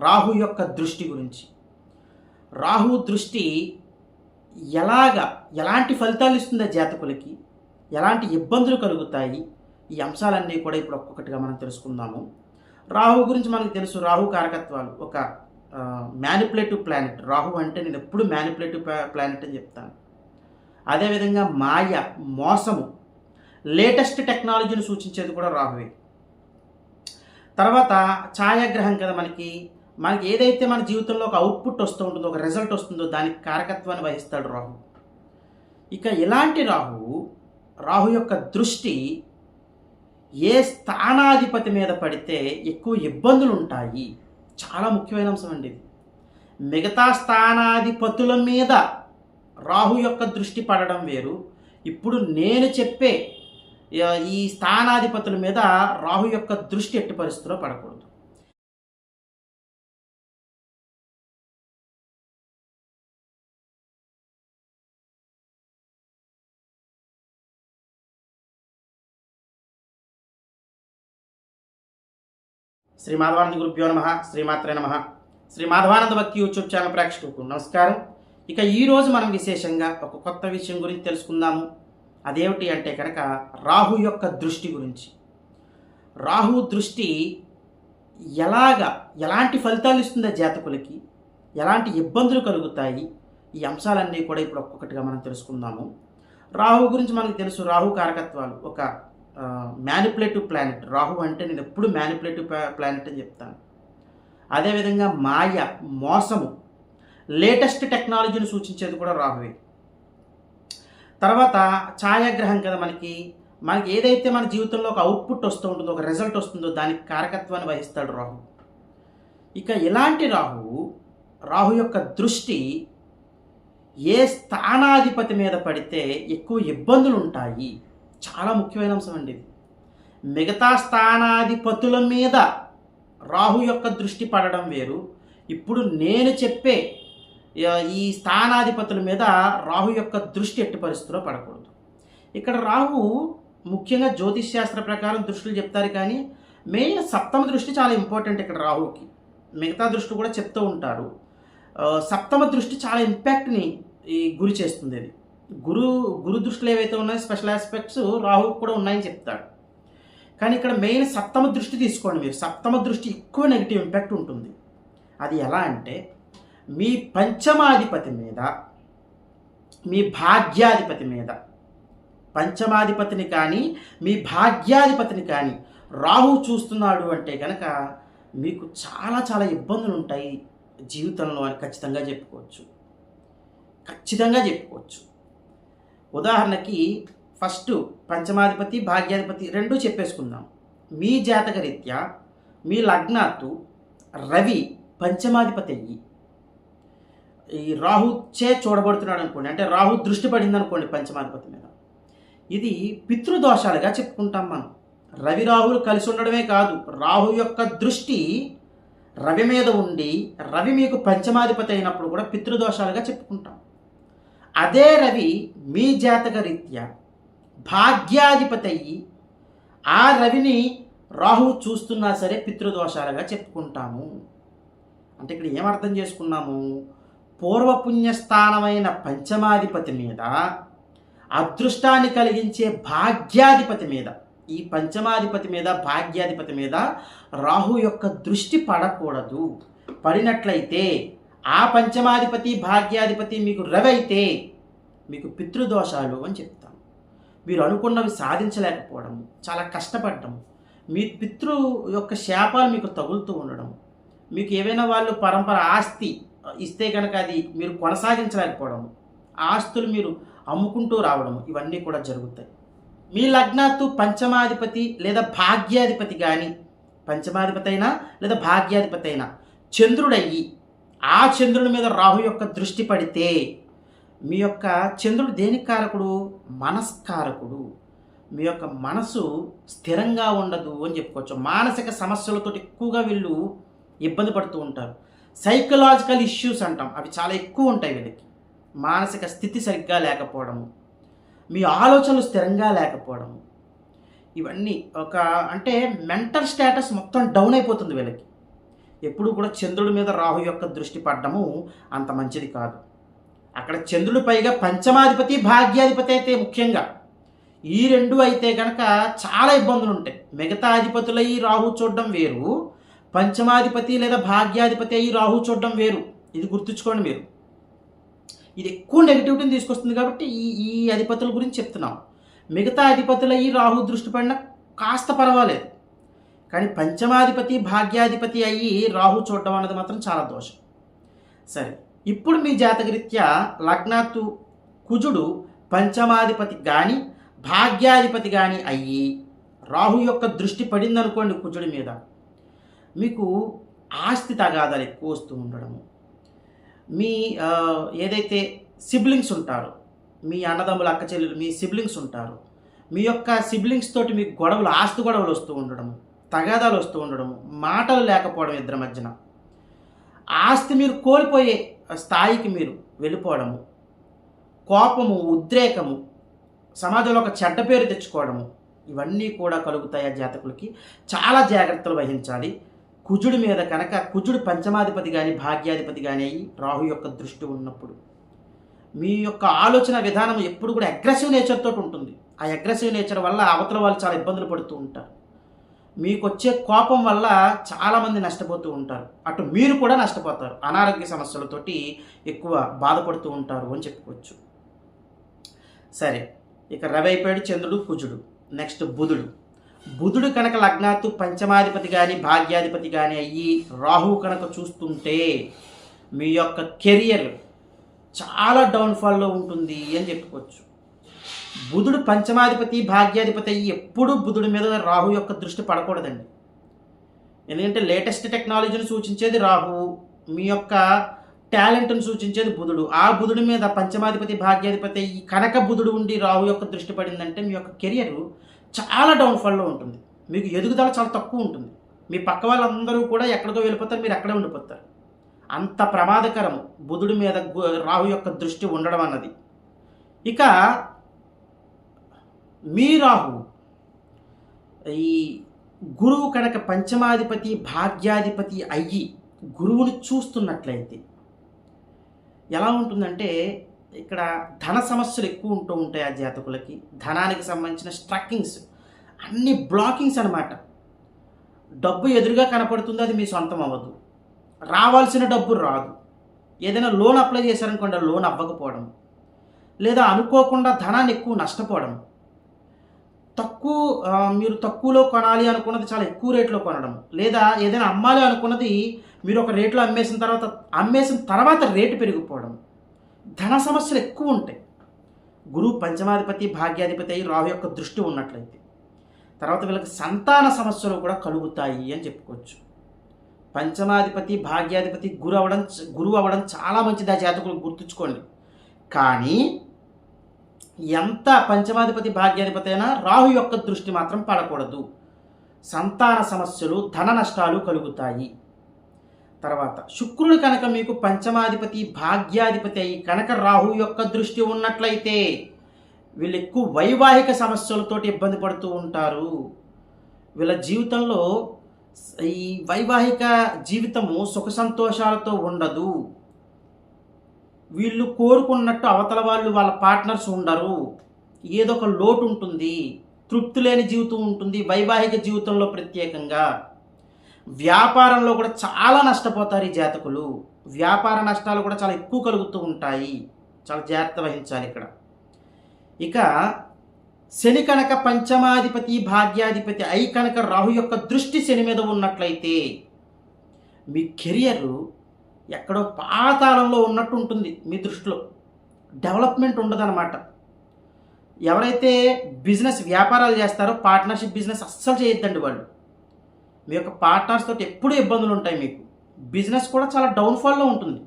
రాహు యొక్క దృష్టి గురించి. రాహు దృష్టి ఎలాగ ఎలాంటి ఫలితాలు ఇస్తుందో జాతకులకి ఎలాంటి ఇబ్బందులు కలుగుతాయి ఈ అంశాలన్నీ కూడా ఇప్పుడు ఒక్కొక్కటిగా మనం తెలుసుకుందాము. రాహు గురించి మనకు తెలుసు రాహు కారకత్వాలు. ఒక మ్యానిపులేటివ్ ప్లానెట్ రాహు అంటే నేను ఎప్పుడు మ్యానిపులేటివ్ ప్లానెట్ అని చెప్తాను. అదేవిధంగా మాయ మోసము. లేటెస్ట్ టెక్నాలజీని సూచించేది కూడా రాహువే. తర్వాత ఛాయాగ్రహం కదా మనకి. మనకి ఏదైతే మన జీవితంలో ఒక అవుట్పుట్ వస్తూ ఉంటుందో ఒక రిజల్ట్ వస్తుందో దానికి కారకత్వాన్ని వహిస్తాడు రాహు. ఇక ఇలాంటి రాహు రాహు యొక్క దృష్టి ఏ స్థానాధిపతి మీద పడితే ఎక్కువ ఇబ్బందులు ఉంటాయి. చాలా ముఖ్యమైన అంశం అండి ఇది. మిగతా స్థానాధిపతుల మీద రాహు యొక్క దృష్టి పడడం వేరు. ఇప్పుడు నేను చెప్పే ఈ స్థానాధిపతుల మీద రాహు యొక్క దృష్టి ఎట్టి పరిస్థితిలో పడకూడదు. శ్రీ మాధవానంద గురుభ్యో నమ శ్రీమాత్రే నమ. శ్రీ మాధవానంద భక్తి యూట్యూబ్ ఛానల్ ప్రేక్షకులకు నమస్కారం. ఇక ఈరోజు మనం విశేషంగా ఒక కొత్త విషయం గురించి తెలుసుకుందాము. అదేమిటి అంటే కనుక రాహు యొక్క దృష్టి గురించి. రాహు దృష్టి ఎలాగ ఎలాంటి ఫలితాలు ఇస్తుందో జాతకులకి ఎలాంటి ఇబ్బందులు కలుగుతాయి ఈ అంశాలన్నీ కూడా ఇప్పుడు ఒక్కొక్కటిగా మనం తెలుసుకుందాము. రాహు గురించి మనకు తెలుసు రాహు కారకత్వాలు. ఒక మ్యానిపులేటివ్ ప్లానెట్ రాహు అంటే నేను ఎప్పుడు మ్యానిపులేటివ్ ప్లానెట్ అని చెప్తాను. అదేవిధంగా మాయ మోసము లేటెస్ట్ టెక్నాలజీని సూచించేది కూడా రాహువే. తర్వాత ఛాయాగ్రహం కదా మనకి. మనకి ఏదైతే మన జీవితంలో ఒక అవుట్పుట్ వస్తూ ఉంటుందో ఒక రిజల్ట్ వస్తుందో దానికి కారకత్వాన్ని వహిస్తాడు రాహు ఇక ఇలాంటి రాహు రాహు యొక్క దృష్టి ఏ స్థానాధిపతి మీద పడితే ఎక్కువ ఇబ్బందులు ఉంటాయి చాలా ముఖ్యమైన అంశం అండి ఇది. మిగతా స్థానాధిపతుల మీద రాహు యొక్క దృష్టి పడడం వేరు. ఇప్పుడు నేను చెప్పే ఈ స్థానాధిపతుల మీద రాహు యొక్క దృష్టి ఎట్టి పరిస్థితిలో పడకూడదు. ఇక్కడ రాహు ముఖ్యంగా జ్యోతిష్ శాస్త్ర ప్రకారం దృష్టిలు చెప్తారు కానీ మెయిన్ సప్తమ దృష్టి చాలా ఇంపార్టెంట్ ఇక్కడ రాహుకి. మిగతా దృష్టి కూడా చెప్తూ ఉంటారు సప్తమ దృష్టి చాలా ఇంపాక్ట్ని ఈ గురి చేస్తుంది అది. గురు గురు దృష్టిలో ఏవైతే ఉన్నాయో స్పెషల్ ఆస్పెక్ట్స్ రాహు కూడా ఉన్నాయని చెప్తాడు. కానీ ఇక్కడ మెయిన్ సప్తమ దృష్టి తీసుకోండి మీరు. సప్తమ దృష్టి ఎక్కువ నెగిటివ్ ఇంపాక్ట్ ఉంటుంది. అది ఎలా అంటే మీ పంచమాధిపతి మీద మీ భాగ్యాధిపతి మీద పంచమాధిపతిని కానీ మీ భాగ్యాధిపతిని కానీ రాహు చూస్తున్నాడు అంటే కనుక మీకు చాలా చాలా ఇబ్బందులు ఉంటాయి జీవితంలో అని ఖచ్చితంగా చెప్పుకోవచ్చు. ఖచ్చితంగా చెప్పుకోవచ్చు. ఉదాహరణకి ఫస్ట్ పంచమాధిపతి భాగ్యాధిపతి రెండూ చెప్పేసుకుందాం. మీ జాతక రీత్యా మీ లగ్నాత్తు రవి పంచమాధిపతి అయ్యి ఈ రాహు చే చూడబడుతున్నాడు అనుకోండి అంటే రాహు దృష్టి పడింది అనుకోండి పంచమాధిపతి మీద. ఇది పితృదోషాలుగా చెప్పుకుంటాం మనం. రవి రాహులు కలిసి ఉండడమే కాదు రాహు యొక్క దృష్టి రవి మీద ఉండి రవి మీకు పంచమాధిపతి అయినప్పుడు కూడా పితృదోషాలుగా చెప్పుకుంటాం. అదే రవి మీ జాతక రీత్యా భాగ్యాధిపతయ్యి ఆ రవిని రాహు చూస్తున్నా సరే పితృదోషాలుగా చెప్పుకుంటాము. అంటే ఇక్కడ ఏమర్థం చేసుకున్నాము? పూర్వపుణ్యస్థానమైన పంచమాధిపతి మీద అదృష్టాన్ని కలిగించే భాగ్యాధిపతి మీద ఈ పంచమాధిపతి మీద భాగ్యాధిపతి మీద రాహు యొక్క దృష్టి పడకూడదు. పడినట్లయితే ఆ పంచమాధిపతి భాగ్యాధిపతి మీకు రవి అయితే మీకు పితృదోషాలు అని చెప్తాం మీరు అనుకున్నవి సాధించలేకపోవడం చాలా కష్టపడటం మీ పితృ యొక్క శాపాలు మీకు తగులుతూ ఉండడం మీకు ఏవైనా వాళ్ళు పరంపర ఆస్తి ఇస్తే కనుక అది మీరు కొనసాగించలేకపోవడం ఆస్తులు మీరు అమ్ముకుంటూ రావడం ఇవన్నీ కూడా జరుగుతాయి. మీ లగ్నాత్తు పంచమాధిపతి లేదా భాగ్యాధిపతి కానీ పంచమాధిపతి అయినా లేదా భాగ్యాధిపతి అయినా చంద్రుడయ్యి ఆ చంద్రుడి మీద రాహు యొక్క దృష్టి పడితే మీ యొక్క చంద్రుడు దేనికి కారకుడు? మనస్కారకుడు. మీ యొక్క మనసు స్థిరంగా ఉండదు అని చెప్పుకోవచ్చు. మానసిక సమస్యలతో ఎక్కువగా వీళ్ళు ఇబ్బంది పడుతూ ఉంటారు. సైకలాజికల్ ఇష్యూస్ అంటాం. అవి చాలా ఎక్కువ ఉంటాయి వీళ్ళకి. మానసిక స్థితి సరిగ్గా లేకపోవడము. మీ ఆలోచనలు స్థిరంగా లేకపోవడము. ఇవన్నీ ఒక అంటే మెంటల్ స్టేటస్ మొత్తం డౌన్ అయిపోతుంది వీళ్ళకి. ఎప్పుడు కూడా చంద్రుడి మీద రాహు యొక్క దృష్టి పడ్డము అంత మంచిది కాదు. అక్కడ చంద్రుడి పైగా పంచమాధిపతి భాగ్యాధిపతి అయితే ముఖ్యంగా. ఈ రెండు అయితే కనుక చాలా ఇబ్బందులు ఉంటాయి. మిగతా అధిపతులై రాహు చూడడం వేరు పంచమాధిపతి లేదా భాగ్యాధిపతి అయ్యి రాహు చూడడం వేరు. ఇది గుర్తుంచుకోండి మీరు. ఇది ఎక్కువ నెగిటివిటీని తీసుకొస్తుంది కాబట్టి ఈ ఈ అధిపతుల గురించి చెప్తున్నాం మిగతా అధిపతులయ్యి రాహు దృష్టి పడిన కాస్త పర్వాలేదు. కానీ పంచమాధిపతి భాగ్యాధిపతి అయ్యి రాహు చూడడం అన్నది మాత్రం చాలా దోషం. సరే ఇప్పుడు మీ జాతకరీత్యా లగ్నాత్తు కుజుడు పంచమాధిపతి కానీ భాగ్యాధిపతి కానీ అయ్యి రాహు యొక్క దృష్టి పడిందనుకోండి కుజుడి మీద. మీకు ఆస్తి తగాదాలు ఎక్కువ వస్తూ ఉండడము. మీ ఏదైతే సిబ్లింగ్స్ ఉంటారో మీ అన్నదమ్ములు అక్క చెల్లెలు మీ సిబ్లింగ్స్ ఉంటారు మీ యొక్క సిబ్లింగ్స్ తోటి మీకు గొడవలు ఆస్తి గొడవలు వస్తూ ఉండడము. తగాదాలు వస్తూ ఉండడము మాటలు లేకపోవడం ఇద్దరి మధ్యన. ఆస్తి మీరు కోల్పోయే స్థాయికి మీరు వెళ్ళిపోవడము కోపము ఉద్రేకము సమాజంలో ఒక చెడ్డ పేరు తెచ్చుకోవడము ఇవన్నీ కూడా కలుగుతాయి ఆ జాతకులకి. చాలా జాగ్రత్తలు వహించాలి. కుజుడి మీద కనుక కుజుడు పంచమాధిపతి కానీ భాగ్యాధిపతి కానీ అయ్యి రాహు యొక్క దృష్టి ఉన్నప్పుడు మీ యొక్క ఆలోచన విధానం ఎప్పుడు కూడా అగ్రెసివ్ నేచర్తో ఉంటుంది. ఆ అగ్రెసివ్ నేచర్ వల్ల అవతల వాళ్ళు చాలా ఇబ్బందులు పడుతూ ఉంటారు. మీకు వచ్చే కోపం వల్ల చాలామంది నష్టపోతూ ఉంటారు. అటు మీరు కూడా నష్టపోతారు. అనారోగ్య సమస్యలతోటి ఎక్కువ బాధపడుతూ ఉంటారు అని చెప్పుకోవచ్చు. సరే ఇక రవి అయిపోయాడు చంద్రుడు కుజుడు. నెక్స్ట్ బుధుడు. బుధుడు కనుక లగ్నాత్తు పంచమాధిపతి కానీ భాగ్యాధిపతి కానీ అయ్యి రాహువు కనుక చూస్తుంటే మీ యొక్క కెరియర్ చాలా డౌన్ఫాల్లో ఉంటుంది అని చెప్పుకోవచ్చు. బుధుడు పంచమాధిపతి భాగ్యాధిపతి అయ్యి ఎప్పుడూ బుధుడి మీద రాహు యొక్క దృష్టి పడకూడదండి. ఎందుకంటే లేటెస్ట్ టెక్నాలజీని సూచించేది రాహు మీ యొక్క టాలెంట్ను సూచించేది బుధుడు. ఆ బుధుడి మీద పంచమాధిపతి భాగ్యాధిపతి ఈ కనక బుధుడు ఉండి రాహు యొక్క దృష్టి పడిందంటే మీ యొక్క కెరియర్ చాలా డౌన్ఫాల్లో ఉంటుంది. మీకు ఎదుగుదల చాలా తక్కువ ఉంటుంది. మీ పక్క వాళ్ళందరూ కూడా ఎక్కడికో వెళ్ళిపోతారు మీరు అక్కడే ఉండిపోతారు. అంత ప్రమాదకరం బుధుడి మీద గు- రాహు యొక్క దృష్టి ఉండడం అన్నది. ఇక మీ రాహు ఈ గురువు కనుక పంచమాధిపతి భాగ్యాధిపతి అయ్యి గురువుని చూస్తున్నట్లయితే ఎలా ఉంటుందంటే ఇక్కడ ధన సమస్యలు ఎక్కువ ఉంటూ ఉంటాయి ఆ జాతకులకి. ధనానికి సంబంధించిన స్ట్రక్కింగ్స్ అన్ని బ్లాకింగ్స్ అన్నమాట. డబ్బు ఎదురుగా కనపడుతుంది అది మీ సొంతం అవ్వదు. రావాల్సిన డబ్బు రాదు. ఏదైనా లోన్ అప్లై చేశారనుకోండి లోన్ అవ్వకపోవడం. లేదా అనుకోకుండా ధనాన్ని ఎక్కువ నష్టపోవడం. తక్కువ మీరు తక్కువలో కొనాలి అనుకున్నది చాలా ఎక్కువ రేట్లో కొనడం. లేదా ఏదైనా అమ్మాలి అనుకున్నది మీరు ఒక రేట్లో అమ్మేసిన తర్వాత అమ్మేసిన తర్వాత రేటు పెరిగిపోవడం. ధన సమస్యలు ఎక్కువ ఉంటాయి. గురువు పంచమాధిపతి భాగ్యాధిపతి అయి రాహు యొక్క దృష్టి ఉన్నట్లయితే. తర్వాత వీళ్ళకి సంతాన సమస్యలు కూడా కలుగుతాయి అని చెప్పుకోవచ్చు. పంచమాధిపతి భాగ్యాధిపతి గురు అవ్వడం గురువు అవ్వడం చాలా మంచిది. ఆ జాతకులు గుర్తుంచుకోండి. కానీ ఎంత పంచమాధిపతి భాగ్యాధిపతి అయినా రాహు యొక్క దృష్టి మాత్రం పడకూడదు. సంతాన సమస్యలు ధన నష్టాలు కలుగుతాయి. తర్వాత శుక్రుడు కనుక మీకు పంచమాధిపతి భాగ్యాధిపతి అయి కనుక రాహు యొక్క దృష్టి ఉన్నట్లయితే వీళ్ళు ఎక్కువ వైవాహిక సమస్యలతోటి ఇబ్బంది పడుతూ ఉంటారు. వీళ్ళ జీవితంలో ఈ వైవాహిక జీవితము సుఖ సంతోషాలతో ఉండదు. వీళ్ళు కోరుకున్నట్టు అవతల వాళ్ళు వాళ్ళ పార్ట్నర్స్ ఉండరు. ఏదో ఒక లోటు ఉంటుంది. తృప్తి లేని జీవితం ఉంటుంది. వైవాహిక జీవితంలో ప్రత్యేకంగా. వ్యాపారంలో కూడా చాలా నష్టపోతారు ఈ జాతకులు. వ్యాపార నష్టాలు కూడా చాలా ఎక్కువ కలుగుతూ ఉంటాయి. చాలా జాగ్రత్త వహించాలి ఇక్కడ. ఇక శని కనుక పంచమాధిపతి భాగ్యాధిపతి అయి కనుక రాహు యొక్క దృష్టి శని మీద ఉన్నట్లయితే మీ కెరియర్ ఎక్కడో పాతాళంలో ఉన్నట్టు ఉంటుంది మీ దృష్టిలో. డెవలప్మెంట్ ఉండదన్నమాట. ఎవరైతే బిజినెస్ వ్యాపారాలు చేస్తారో పార్ట్నర్షిప్ బిజినెస్ అస్సలు చేయొద్దండి వాళ్ళు. మీ యొక్క పార్ట్నర్స్ తోటి ఎప్పుడూ ఇబ్బందులు ఉంటాయి మీకు. బిజినెస్ కూడా చాలా డౌన్ఫాల్లో ఉంటుంది.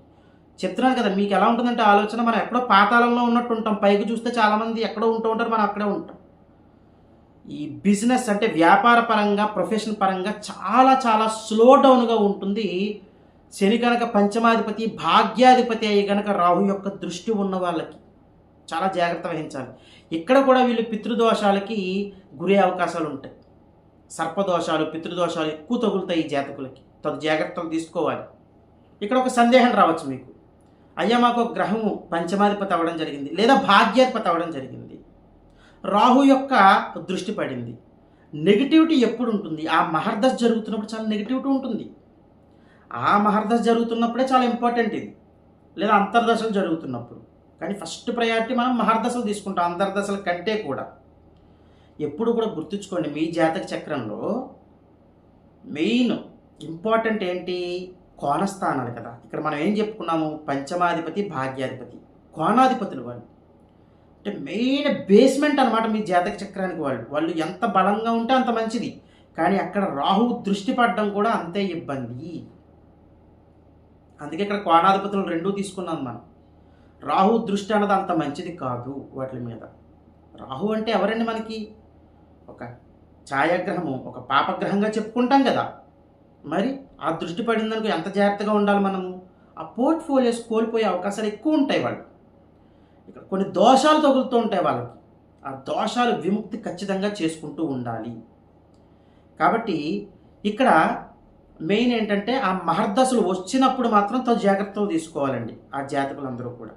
చెప్తున్నాను కదా మీకు ఎలా ఉంటుందంటే ఆలోచన మనం ఎక్కడో పాతాళంలో ఉన్నట్టు ఉంటాం పైకి చూస్తే చాలామంది ఎక్కడో ఉంటూ ఉంటారు మనం అక్కడే ఉంటాం. ఈ బిజినెస్ అంటే వ్యాపార పరంగా ప్రొఫెషన్ పరంగా చాలా చాలా స్లో డౌన్గా ఉంటుంది. శని కనుక పంచమాధిపతి భాగ్యాధిపతి అయ్యి కనుక రాహు యొక్క దృష్టి ఉన్న వాళ్ళకి చాలా జాగ్రత్త వహించాలి. ఇక్కడ కూడా వీళ్ళు పితృదోషాలకి గురే అవకాశాలు ఉంటాయి. సర్పదోషాలు పితృదోషాలు ఎక్కువ తగులుతాయి ఈ జాతకులకి. తగు జాగ్రత్తలు తీసుకోవాలి. ఇక్కడ ఒక సందేహం రావచ్చు మీకు. అయ్యా మాకు ఒక గ్రహము పంచమాధిపతి అవ్వడం జరిగింది లేదా భాగ్యాధిపతి అవ్వడం జరిగింది. రాహు యొక్క దృష్టి పడింది. నెగిటివిటీ ఎప్పుడు ఉంటుంది? ఆ మహర్దశ జరుగుతున్నప్పుడు చాలా నెగిటివిటీ ఉంటుంది. ఆ మహర్దశ జరుగుతున్నప్పుడే చాలా ఇంపార్టెంట్ ఇది. లేదా అంతర్దశలు జరుగుతున్నప్పుడు. కానీ ఫస్ట్ ప్రయారిటీ మనం మహర్దశలు తీసుకుంటాం అంతర్దశల కంటే కూడా. ఎప్పుడు కూడా గుర్తుంచుకోండి మీ జాతక చక్రంలో మెయిన్ ఇంపార్టెంట్ ఏంటి? కోణస్థానాలు కదా. ఇక్కడ మనం ఏం చెప్పుకున్నాము? పంచమాధిపతి భాగ్యాధిపతి. కోణాధిపతులు వాళ్ళు. అంటే మెయిన్ బేస్మెంట్ అనమాట మీ జాతక చక్రానికి వాళ్ళు. వాళ్ళు ఎంత బలంగా ఉంటే అంత మంచిది. కానీ అక్కడ రాహు దృష్టి పడడం కూడా అంతే ఇబ్బంది. అందుకే ఇక్కడ కోణాధిపతులు రెండూ తీసుకున్నాం మనం. రాహు దృష్టి అన్నది అంత మంచిది కాదు వాటి మీద. రాహు అంటే ఎవరండి మనకి? ఒక ఛాయాగ్రహము ఒక పాపగ్రహంగా చెప్పుకుంటాం కదా. మరి ఆ దృష్టి పడిందనుకో ఎంత జాగ్రత్తగా ఉండాలి మనము? ఆ పోర్ట్ఫోలియోస్ కోల్పోయే అవకాశాలు ఎక్కువ ఉంటాయి వాళ్ళు ఇక్కడ కొన్ని దోషాలు తగులుతూ ఉంటాయి వాళ్ళకి. ఆ దోషాలు విముక్తి ఖచ్చితంగా చేసుకుంటూ ఉండాలి. కాబట్టి ఇక్కడ మెయిన్ ఏంటంటే ఆ మహర్దశలు వచ్చినప్పుడు మాత్రం తను జాగ్రత్తలు తీసుకోవాలండి ఆ జాతకులందరూ కూడా.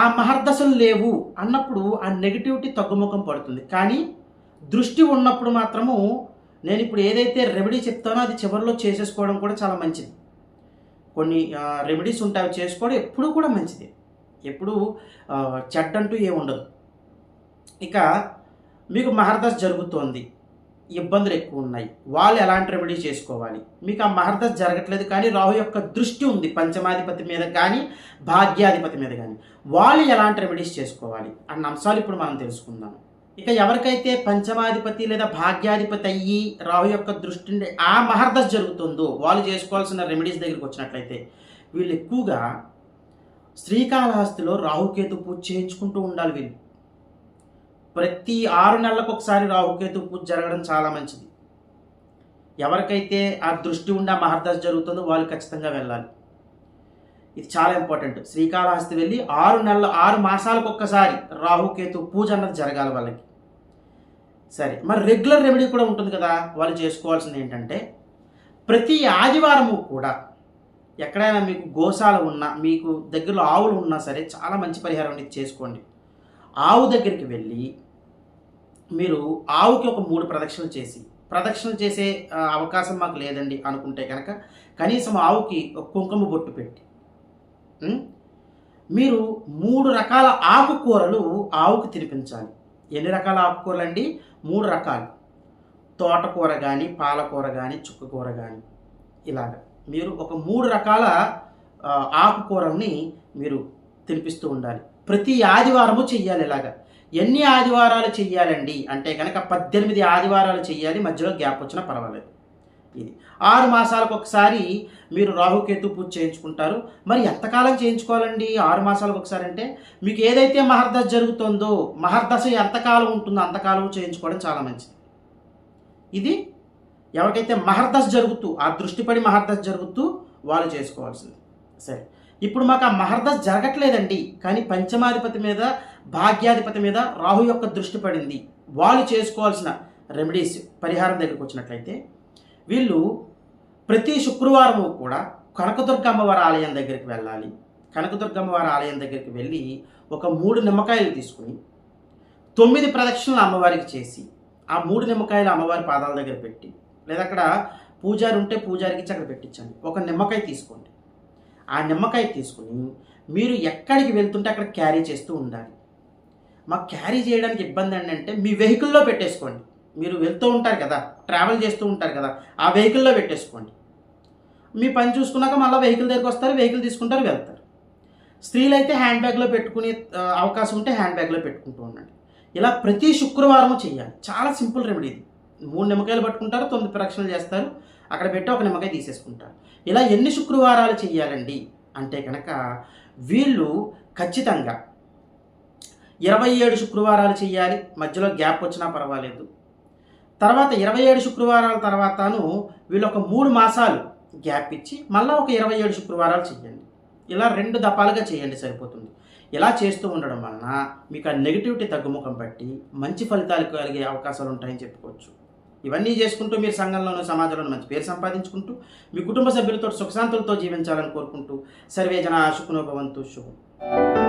ఆ మహర్దశలు లేవు అన్నప్పుడు ఆ నెగిటివిటీ తగ్గుముఖం పడుతుంది. కానీ దృష్టి ఉన్నప్పుడు మాత్రము నేను ఇప్పుడు ఏదైతే రెమెడీ చెప్తానో అది చివరిలో చేసేసుకోవడం కూడా చాలా మంచిది. కొన్ని రెమెడీస్ ఉంటాయి చేసుకోవడం ఎప్పుడూ కూడా మంచిది. ఎప్పుడు చెడ్డంటూ ఏ ఉండదు. ఇక మీకు మహర్దశ జరుగుతోంది. ఇబ్బందులు ఎక్కువ ఉన్నాయి వాళ్ళు ఎలాంటి రెమెడీ చేసుకోవాలి? మీకు ఆ మహర్దశ జరగట్లేదు కానీ రాహు యొక్క దృష్టి ఉంది పంచమాధిపతి మీద కానీ భాగ్యాధిపతి మీద కానీ. వాళ్ళు ఎలాంటి రెమెడీస్ చేసుకోవాలి? అన్న అంశాలు ఇప్పుడు మనం తెలుసుకుందాం ఇక ఎవరికైతే పంచమాధిపతి లేదా భాగ్యాధిపతి అయ్యి రాహు యొక్క దృష్టి ఆ మహర్దశ జరుగుతుందో వాళ్ళు చేసుకోవాల్సిన రెమెడీస్ దగ్గరికి వచ్చినట్లయితే వీళ్ళు ఎక్కువగా శ్రీకాళహస్తిలో రాహుకేతు పూజ చేయించుకుంటూ ఉండాలి వీళ్ళు. ప్రతి ఆరు నెలలకు ఒకసారి రాహుకేతు పూజ జరగడం చాలా మంచిది. ఎవరికైతే ఆ దృష్టి ఉండి ఆ మహర్దశ జరుగుతుందో వాళ్ళు ఖచ్చితంగా వెళ్ళాలి. ఇది చాలా ఇంపార్టెంట్. శ్రీకాళహస్తి వెళ్ళి ఆరు నెలల ఆరు మాసాలకు ఒక్కసారి రాహుకేతు పూజ అన్నది జరగాలి వాళ్ళకి. సరే మరి రెగ్యులర్ రెమెడీ కూడా ఉంటుంది కదా వాళ్ళు చేసుకోవాల్సింది ఏంటంటే ప్రతి ఆదివారము కూడా ఎక్కడైనా మీకు గోశాల ఉన్నా మీకు దగ్గరలో ఆవులు ఉన్నా సరే చాలా మంచి పరిహారం ఇది చేసుకోండి. ఆవు దగ్గరికి వెళ్ళి మీరు ఆవుకి ఒక మూడు ప్రదక్షిణలు చేసి ప్రదక్షిణలు చేసే అవకాశం మాకు లేదండి అనుకుంటే కనుక కనీసం ఆవుకి ఒక కుంకుమ బొట్టు పెట్టి మీరు మూడు రకాల ఆకుకూరలు ఆవుకు తినిపించాలి. ఎన్ని రకాల ఆకుకూరలు అండి మూడు రకాలు. తోటకూర కానీ పాలకూర కానీ చుక్కకూర కానీ ఇలాగ. మీరు ఒక మూడు రకాల ఆకుకూరల్ని మీరు తినిపిస్తూ ఉండాలి. ప్రతి ఆదివారము చెయ్యాలి ఇలాగా. ఎన్ని ఆదివారాలు చెయ్యాలండి? అంటే కనుక పద్దెనిమిది ఆదివారాలు చెయ్యాలి మధ్యలో గ్యాప్ వచ్చినా పర్వాలేదు. ఇది. ఆరు మాసాలకు ఒకసారి మీరు రాహుకేతు పూజ చేయించుకుంటారు. మరి ఎంతకాలం చేయించుకోవాలండి ఆరు మాసాలకు ఒకసారి అంటే? మీకు ఏదైతే మహర్దశ జరుగుతుందో మహర్దశ ఎంతకాలం ఉంటుందో అంతకాలం చేయించుకోవడం చాలా మంచిది. ఇది ఎవరికైతే మహర్దశ జరుగుతూ ఆ దృష్టిపడి మహర్దశ జరుగుతూ వాళ్ళు చేసుకోవాల్సింది. సరే. ఇప్పుడు మాకు ఆ మహర్దశ జరగట్లేదండి. కానీ పంచమాధిపతి మీద భాగ్యాధిపతి మీద రాహు యొక్క దృష్టి పడింది. వాళ్ళు చేసుకోవాల్సిన రెమెడీస్ పరిహారం దగ్గరకు వచ్చినట్లయితే వీళ్ళు ప్రతి శుక్రవారము కూడా కనకదుర్గ అమ్మవారి ఆలయం దగ్గరికి వెళ్ళాలి. కనకదుర్గ అమ్మవారి ఆలయం దగ్గరికి వెళ్ళి ఒక మూడు నిమ్మకాయలు తీసుకుని తొమ్మిది ప్రదక్షిణలు అమ్మవారికి చేసి ఆ మూడు నిమ్మకాయలు అమ్మవారి పాదాల దగ్గర పెట్టి లేదా అక్కడ పూజారి ఉంటే పూజారికి ఇచ్చి అక్కడ పెట్టించండి. ఒక నిమ్మకాయ తీసుకోండి. ఆ నిమ్మకాయ తీసుకుని మీరు ఎక్కడికి వెళ్తుంటే అక్కడ క్యారీ చేస్తూ ఉండాలి. మాకు క్యారీ చేయడానికి ఇబ్బంది ఏంటంటే మీ వెహికల్లో పెట్టేసుకోండి. మీరు వెళ్తూ ఉంటారు కదా ట్రావెల్ చేస్తూ ఉంటారు కదా ఆ వెహికల్లో పెట్టేసుకోండి. మీ పని చూసుకున్నాక మళ్ళీ వెహికల్ దగ్గరికి వస్తారు వెహికల్ తీసుకుంటారు వెళ్తారు. స్త్రీలు అయితే హ్యాండ్ బ్యాగ్లో పెట్టుకునే అవకాశం ఉంటే హ్యాండ్ బ్యాగ్లో పెట్టుకుంటూ ఉండండి. ఇలా ప్రతి శుక్రవారము చేయాలి. చాలా సింపుల్ రెమెడీ ఇది. మూడు నిమ్మకాయలు పట్టుకుంటారు తొమ్మిది ప్రక్షణలు చేస్తారు అక్కడ పెట్టి ఒక నిమ్మకాయ తీసేసుకుంటారు. ఇలా ఎన్ని శుక్రవారాలు చేయాలండి? అంటే కనుక వీళ్ళు ఖచ్చితంగా ఇరవై ఏడు శుక్రవారాలు చేయాలి మధ్యలో గ్యాప్ వచ్చినా పర్వాలేదు. తర్వాత ఇరవై ఏడు శుక్రవారాల తర్వాతను వీళ్ళు ఒక మూడు మాసాలు గ్యాప్ ఇచ్చి మళ్ళీ ఒక ఇరవై ఏడు శుక్రవారాలు చేయండి. ఇలా రెండు దపాలుగా చేయండి సరిపోతుంది. ఇలా చేస్తూ ఉండడం వలన మీకు ఆ నెగిటివిటీ తగ్గుముఖం పట్టి మంచి ఫలితాలు కలిగే అవకాశాలు ఉంటాయని చెప్పుకోవచ్చు. ఇవన్నీ చేసుకుంటూ మీరు సంఘంలోనూ సమాజంలోనూ మంచి పేరు సంపాదించుకుంటూ మీ కుటుంబ సభ్యులతో సుఖశాంతులతో జీవించాలని కోరుకుంటూ సర్వే జన శుకునోభవంతు శుభం.